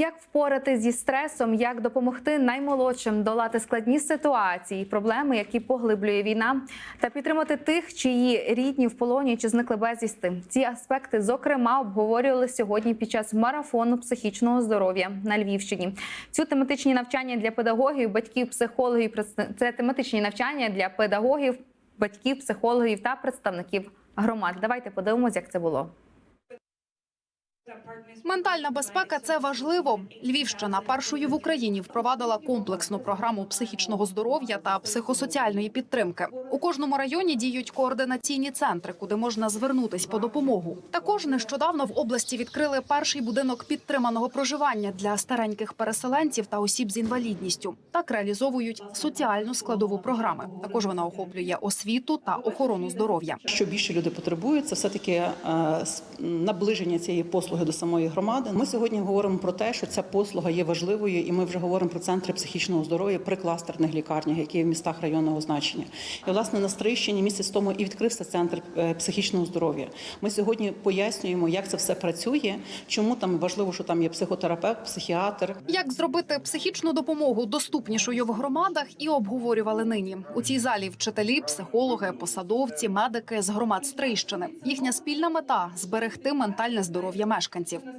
Як впорати зі стресом, як допомогти наймолодшим долати складні ситуації, проблеми, які поглиблює війна, та підтримати тих, чиї рідні в полоні чи зникли безвісти. Ці аспекти, зокрема, обговорювали сьогодні під час марафону психічного здоров'я на Львівщині. Цю тематичні навчання для педагогів, батьків, психологів це тематичні навчання для педагогів, батьків, психологів та представників громад. Давайте подивимось, як це було. Ментальна безпека це важливо. Львівщина першою в Україні впровадила комплексну програму психічного здоров'я та психосоціальної підтримки. У кожному районі діють координаційні центри, куди можна звернутись по допомогу. Також нещодавно в області відкрили перший будинок підтриманого проживання для стареньких переселенців та осіб з інвалідністю. Так реалізовують соціальну складову програми. Також вона охоплює освіту та охорону здоров'я. Що більше люди потребують, це все таки наближення цієї послуги до самої громади. Ми сьогодні говоримо про те, що ця послуга є важливою, і ми вже говоримо про центри психічного здоров'я при кластерних лікарнях, які є в містах районного значення. І власне на Стрийщині місяць тому і відкрився центр е, психічного здоров'я. Ми сьогодні пояснюємо, як це все працює, чому там важливо, що там є психотерапевт, психіатр. Як зробити психічну допомогу доступнішою в громадах і обговорювали нині у цій залі вчителі, психологи, посадовці, медики з громад Стрийщини. Їхня спільна мета зберегти ментальне здоров'я мешканців.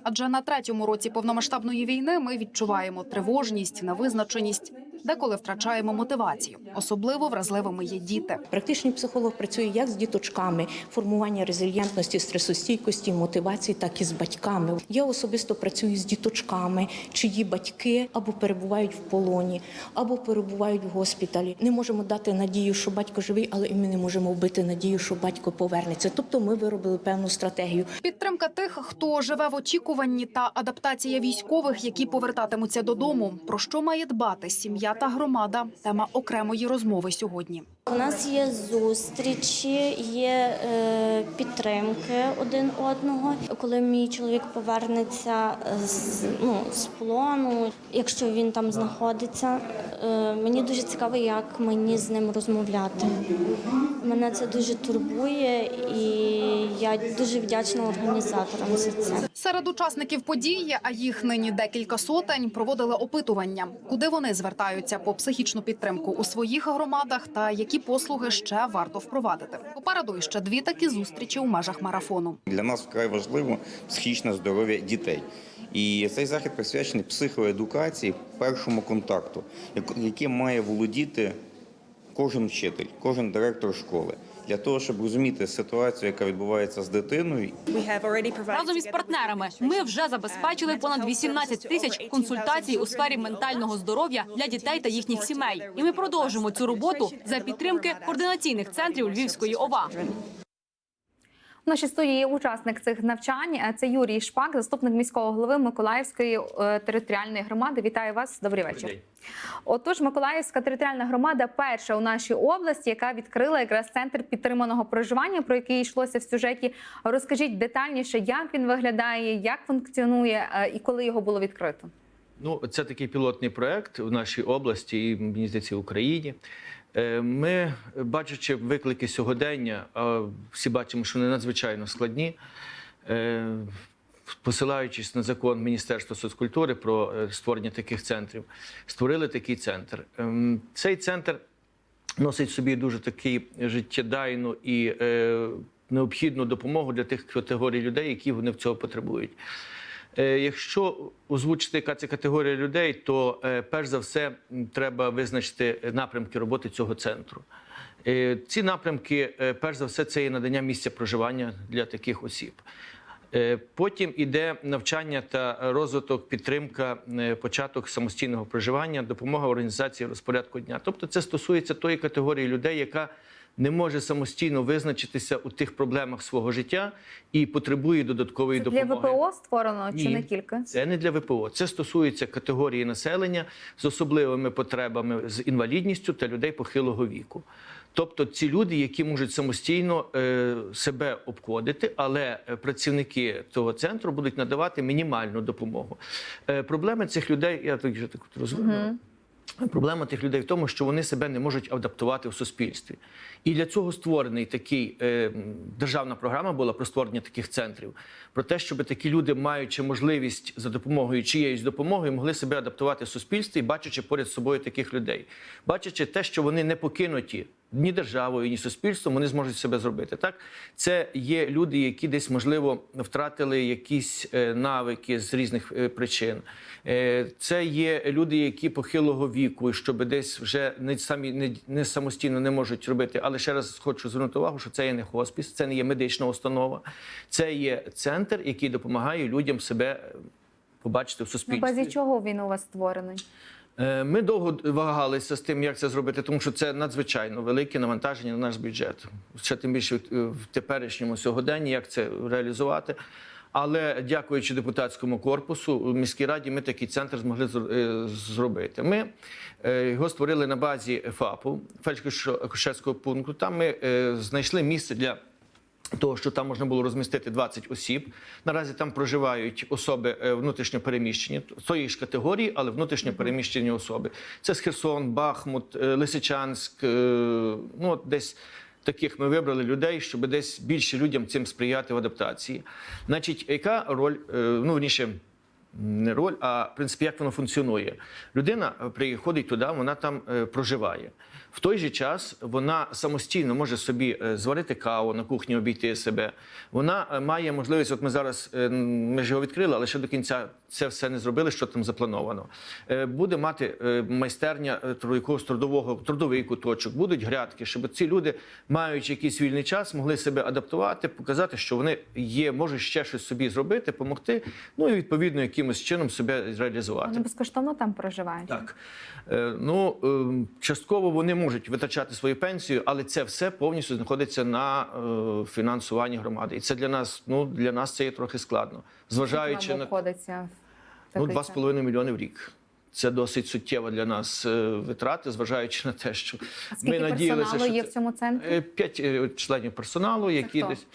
Адже на третьому році повномасштабної війни ми відчуваємо тривожність, невизначеність, деколи втрачаємо мотивацію. Особливо вразливими є діти. Практичний психолог працює як з діточками, формування резильєнтності, стресостійкості, мотивації, так і з батьками. Я особисто працюю з діточками, чиї батьки або перебувають в полоні, або перебувають в госпіталі. Не можемо дати надію, що батько живий, але і ми не можемо вбити надію, що батько повернеться. Тобто, ми виробили певну стратегію. Підтримка тих, хто живе в очікуванні, та адаптація військових, які повертатимуться додому. Про що має дбати сім'я та громада? Тема окремої розмови сьогодні. У нас є зустрічі, є е, підтримки один одного. Коли мій чоловік повернеться з, ну, з полону, якщо він там знаходиться, е, мені дуже цікаво, як мені з ним розмовляти. Мене це дуже турбує, і я дуже вдячна організаторам за це. Серед учасників події, а їх нині декілька сотень, проводили опитування, куди вони звертаються по психічну підтримку у своїх громадах та які послуги ще варто впровадити. Попереду іще дві такі зустрічі у межах марафону. Для нас вкрай важливо психічне здоров'я дітей. І цей захід присвячений психоедукації, першому контакту, яким має володіти кожен вчитель, кожен директор школи. Для того, щоб розуміти ситуацію, яка відбувається з дитиною, Разом із партнерами ми вже забезпечили понад 18 тисяч консультацій у сфері ментального здоров'я для дітей та їхніх сімей. І ми продовжимо цю роботу за підтримки координаційних центрів Львівської ОВА. Нашій студії є учасник цих навчань. Е, Це Юрій Шпак, заступник міського голови Миколаївської е, територіальної громади. Вітаю вас. Добрий вечір. Отож, Миколаївська територіальна громада перша у нашій області, яка відкрила якраз центр підтриманого проживання, про який йшлося в сюжеті. Розкажіть детальніше, як він виглядає, як функціонує е, і коли його було відкрито. Ну, це такий пілотний проект в нашій області і мені здається в Україні. Е, Ми, бачачи виклики сьогодення, всі бачимо, що вони надзвичайно складні. е, Посилаючись на закон Міністерства соцкультури про е, створення таких центрів, створили такий центр. Ем, Цей центр носить собі дуже такий життєдайну і необхідну допомогу для тих категорій людей, які вони в цього потребують. Е, Якщо озвучити, яка це категорія людей, то е, перш за все треба визначити напрямки роботи цього центру. Е, Ці напрямки, е, перш за все, це є надання місця проживання для таких осіб. Е, Потім іде навчання та розвиток, підтримка, е, початок самостійного проживання, допомога організації розпорядку дня. Тобто, це стосується тої категорії людей, яка не може самостійно визначитися у тих проблемах свого життя і потребує додаткової Це для. ВПО створено чи Ні. не тільки? Це не для ВПО. Це стосується категорії населення з особливими потребами, з інвалідністю та людей похилого віку. Тобто ці люди, які можуть самостійно е, себе обходити, але е, працівники цього центру будуть надавати мінімальну допомогу. Е, проблеми цих людей, я так вже так розверну. Проблема тих людей в тому, що вони себе не можуть адаптувати в суспільстві. І для цього створений такий е, державна програма була про створення таких центрів, про те, щоб такі люди, маючи можливість за допомогою чиєїсь допомоги, могли себе адаптувати в суспільстві, бачачи поряд собою таких людей, бачачи те, що вони не покинуті ні державою, ні суспільством, вони зможуть себе зробити. Так, це є люди, які десь можливо втратили якісь е, навики з різних е, причин. Е, Це є люди, які похилого віку, щоб десь вже не самі не, не самостійно не можуть робити. Але ще раз хочу звернути увагу, що це є не хоспіс, це не є медична установа, це є центр, який допомагає людям себе побачити в На базі чого він у вас створений? Е, Ми довго вагалися з тим, як це зробити, тому що це надзвичайно велике навантаження на наш бюджет. Ще тим більше в- в теперішньому сьогоденні, як це реалізувати. Але дякуючи депутатському корпусу, у міській раді ми такий центр змогли е, зробити. Ми е, його створили на базі ФАПу, фельдшерського пункту. Там ми знайшли місце для того, що там можна було розмістити 20 осіб. Наразі там проживають особи е, внутрішньо переміщені, тої ж категорії, але внутрішньо переміщені особи. Це з Херсон, Бахмут, е, Лисичанськ. е, Ну, от десь таких ми вибрали людей, щоб десь більше людям цим сприяти в адаптації. Значить, яка роль, ну, верніше, не роль, а в принципі, як воно функціонує. Людина приходить туди, вона там проживає. В той же час вона самостійно може собі е, зварити каву на кухні, обійти себе. Вона е, має можливість. От ми зараз е, ми ж його відкрили, але ще до кінця це все не зробили, що там заплановано. Буде мати майстерня якогось трудового трудовий куточок, будуть грядки, щоб ці люди, маючи якийсь вільний час, могли себе адаптувати, показати, що вони є, можуть ще щось собі зробити, допомогти. Ну і відповідно якимось чином себе реалізувати. Вони безкоштовно там проживають. Так. Ну, е, частково вони можуть витрачати свою пенсію, але це все повністю знаходиться на е, фінансуванні громади. І це для нас, ну, для нас це є трохи складно. Зважаючи на ну, 2,5 мільйони в рік. Це досить суттєва для нас е, витрати, зважаючи на те, що А скільки ми надіялися, що є в цьому центрі? Е, П'ять е, членів персоналу, які хто? десь.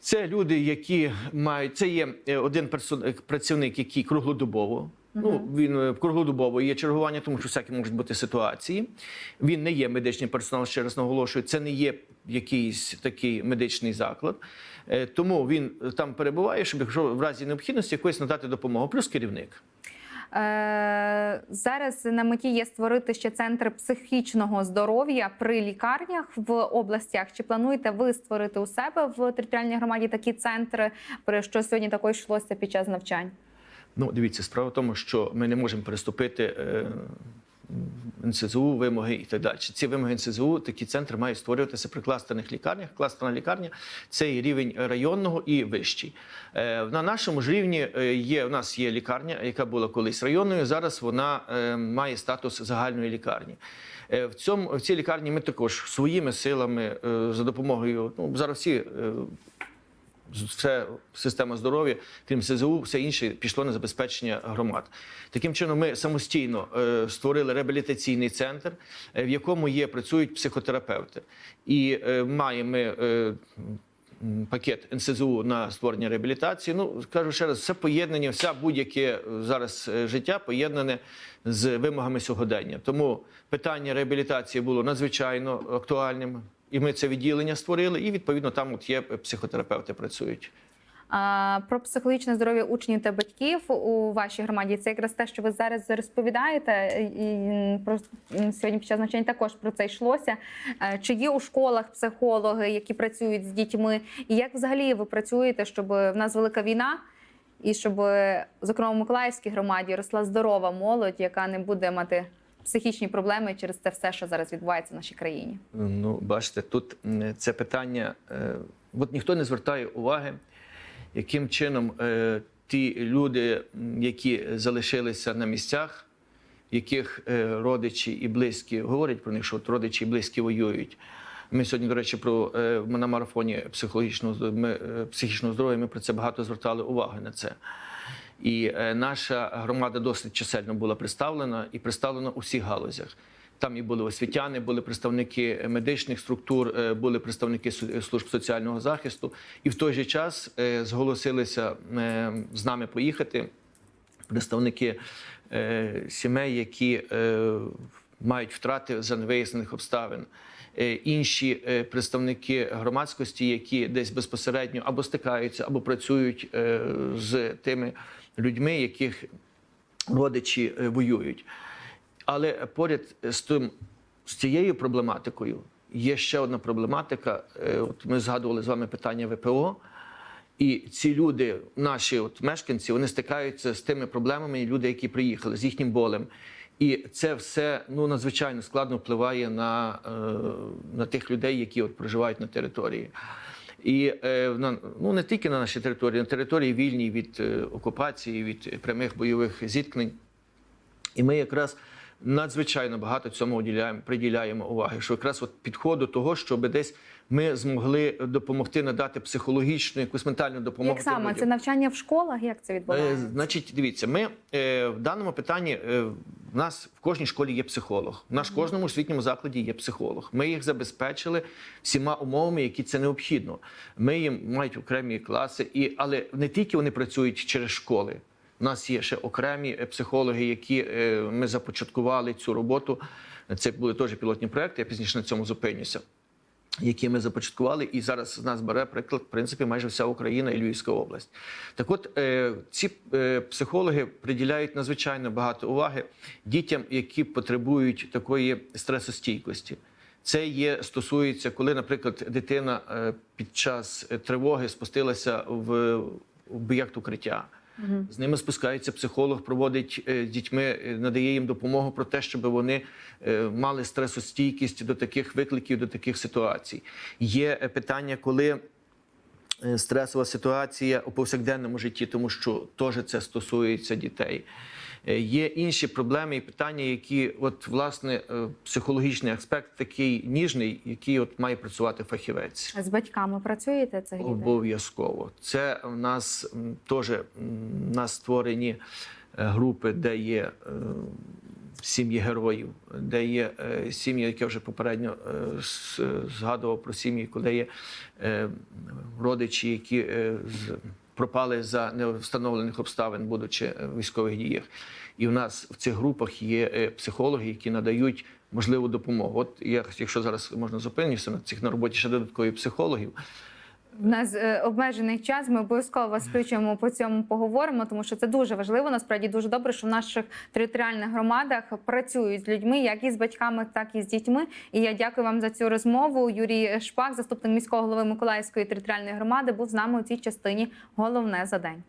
Це люди, які мають. Це є один персон- працівник, який круглодобово. Ну, він е, круглодобово є чергування, тому що всякі можуть бути ситуації. Він не є медичний персонал, ще раз наголошую. Це не є якийсь такий медичний заклад. Е, Тому він там перебуває, щоб якщо в разі необхідності якоїсь надати допомогу, плюс керівник. Е, зараз на меті є створити ще центр психічного здоров'я при лікарнях в областях. Чи плануєте ви створити у себе в територіальній громаді такі центри, про що сьогодні також йшлося під час навчань? Ну, дивіться, справа в тому, що ми не можемо переступити е, НСЗУ, вимоги і так далі. Ці вимоги НСЗУ, такі центри мають створюватися при кластерних лікарнях. Кластерна лікарня це є рівень районного і вищий. Е, на нашому ж рівні е, є у нас є лікарня, яка була колись районною. Зараз вона має статус загальної лікарні. В цьому в цій лікарні ми також своїми силами за допомогою. Ну зараз всі все система здоров'я, крім СЗУ, все інше пішло на забезпечення громад. Таким чином, ми самостійно е, створили реабілітаційний центр, е, в якому є працюють психотерапевти, і е, маємо. Пакет НСЗУ на створення реабілітації. Ну скажу ще раз, все поєднання, вся будь-яке зараз життя поєднане з вимогами сьогодення. Тому питання реабілітації було надзвичайно актуальним. І ми це відділення створили, і відповідно там от є психотерапевти працюють. А, про психологічне здоров'я учнів та батьків у вашій громаді це якраз те, що ви зараз розповідаєте. І про сьогодні під час навчання також про це йшлося. Е, Чи є у школах психологи, які працюють з дітьми? І як взагалі ви працюєте, щоб в нас велика війна? І щоб, зокрема, в Миколаївській громаді росла здорова молодь, яка не буде мати психічні проблеми через це все, що зараз відбувається в нашій країні. Ну, бачите, тут це питання. е, От ніхто не звертає уваги, яким чином е, ті люди, які залишилися на місцях, яких е, родичі і близькі говорять про них, що от родичі і близькі воюють. Ми сьогодні, до речі, про на марафоні психологічного ми, психічного здоров'я. Ми про це багато звертали уваги на це. І е, наша громада досить чисельно була представлена і представлена у всіх галузях. Там і були освітяни, були представники медичних структур, е, були представники служб соціального захисту, і в той же час е, зголосилися е, з нами поїхати представники е, сімей, які е, мають втрати за невияснених обставин. Е, Інші е, представники громадськості, які десь безпосередньо або стикаються, або працюють е, з тими людьми, яких родичі е, воюють. Але поряд з тим, з цією проблематикою є ще одна проблематика. Е, От ми згадували з вами питання ВПО. І ці люди, наші от мешканці, вони стикаються з тими проблемами, люди, які приїхали, з їхнім болем. І це все ну надзвичайно складно впливає на, е, на тих людей, які от проживають на території. І е, на, ну не тільки на нашій території, на території вільній від е, окупації, від прямих бойових зіткнень. І ми якраз надзвичайно багато цьому приділяємо уваги, що якраз от підходу того, щоб десь ми змогли допомогти надати психологічну, якусь ментальну допомогу. Як саме це навчання в школах? Як це Е, відбувається? Значить, дивіться, ми е, в даному питанні е, в нас в кожній школі є психолог. В нас в кожному освітньому закладі є психолог. Ми їх забезпечили всіма умовами, які це необхідно. Ми їм мають окремі класи, і але не тільки вони працюють через школи. У нас є ще окремі психологи, які ми започаткували цю роботу. Це були теж пілотні проекти. Я пізніше на цьому зупинюся які ми започаткували, і зараз з нас бере приклад, в принципі, майже вся Україна і Львівська область. Так от е, ці е, психологи приділяють надзвичайно багато уваги дітям, які потребують такої стресостійкості. Це є стосується, коли, наприклад, дитина е, під час тривоги спустилася в об'єкт укриття. З ними спускається психолог, проводить е, з дітьми, е, надає їм допомогу про те, щоб вони е, мали стресостійкість до таких викликів, до таких ситуацій. Є питання, коли стресова ситуація у повсякденному житті, тому що теж це стосується дітей. Е, Є інші проблеми і питання, які, от власне, е, психологічний аспект такий ніжний, який от має працювати фахівець. З батьками працюєте дітей? Обов'язково. Це в нас теж в нас створені е, групи, де є сім'ї героїв, де є е, сім'ї, які я вже попередньо е, згадував про сім'ї, коли є е, родичі, які е, з- пропали за невстановлених обставин, будучи е, в військових діях. І в нас в цих групах є е, психологи, які надають можливу допомогу. От я, якщо зараз можна зупинюся на цих на роботі ще додаткові психологів. У нас е, обмежений час. Ми обов'язково вас включимо по цьому поговоримо, тому що це дуже важливо. Насправді дуже добре, що в наших територіальних громадах працюють з людьми, як і з батьками, так і з дітьми. І я дякую вам за цю розмову. Юрій Шпак, заступник міського голови Миколаївської територіальної громади, був з нами у цій частині. Головне за день.